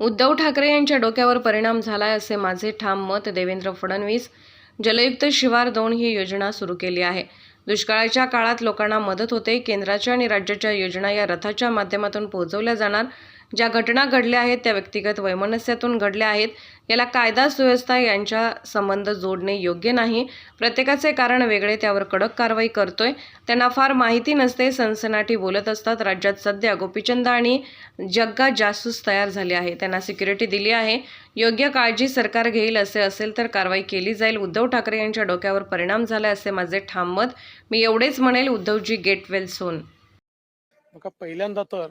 उद्धव ठाकरे यांच्या डोक्यावर परिणाम झालाय असे माझे ठाम मत देवेंद्र फडणवीस. जलयुक्त शिवार दोन ही योजना सुरू केली आहे. दुष्काळाच्या काळात लोकांना मदत होते. केंद्राच्या आणि राज्याच्या योजना या रथाच्या माध्यमातून पोहोचवल्या जाणार. ज्या घटना घडल्या आहेत त्या व्यक्तिगत वैमनस्यातून घडल्या आहेत. याला कायदा सुव्यवस्था यांच्या संबंध जोडणे योग्य नाही. प्रत्येकाचे कारण वेगळे त्यावर कडक कारवाई करतोय. त्यांना फार माहिती नसते सनसनाटी बोलत असतात. राज्यात सध्या गोपीचंद आणि जग्गा जासूस तयार झाले आहे त्यांना सिक्युरिटी दिली आहे. योग्य काळजी सरकार घेईल असे असेल तर कारवाई केली जाईल. उद्धव ठाकरे यांच्या डोक्यावर परिणाम झाला असे माझे ठाम मत. मी एवढेच म्हणेल उद्धवजी गेट वेल सोन. बघा पहिल्यांदा तर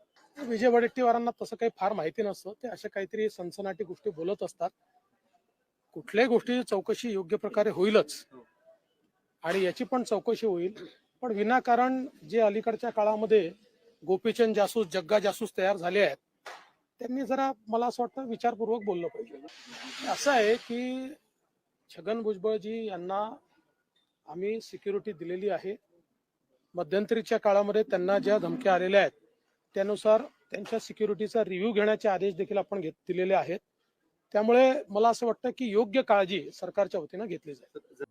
विजय वडेट्टीवारांना तसं काही फार माहिती नसतं. ते अशा काहीतरी सनसनाटी गोष्टी बोलत असतात. कुठल्याही गोष्टीची चौकशी योग्य प्रकारे होईलच. आणि याची पण चौकशी होईल. पण विनाकारण जे अलीकडच्या काळामध्ये गोपीचंद जासूस जग्गा जासूस तयार झाले आहेत त्यांनी जरा मला असं वाटतं विचारपूर्वक बोललं पाहिजे. असं आहे की छगन भुजबळजी यांना आम्ही सिक्युरिटी दिलेली आहे. मध्यंतरीच्या काळामध्ये त्यांना ज्या धमक्या आलेल्या आहेत त्यानुसार त्यांच्या सिक्युरिटीचा रिव्ह्यू घेण्याचे आदेश देखील आपण घेत दिलेले आहेत. त्यामुळे मला असं वाटतं की योग्य काळजी सरकारच्या वतीनं घेतली जाईल.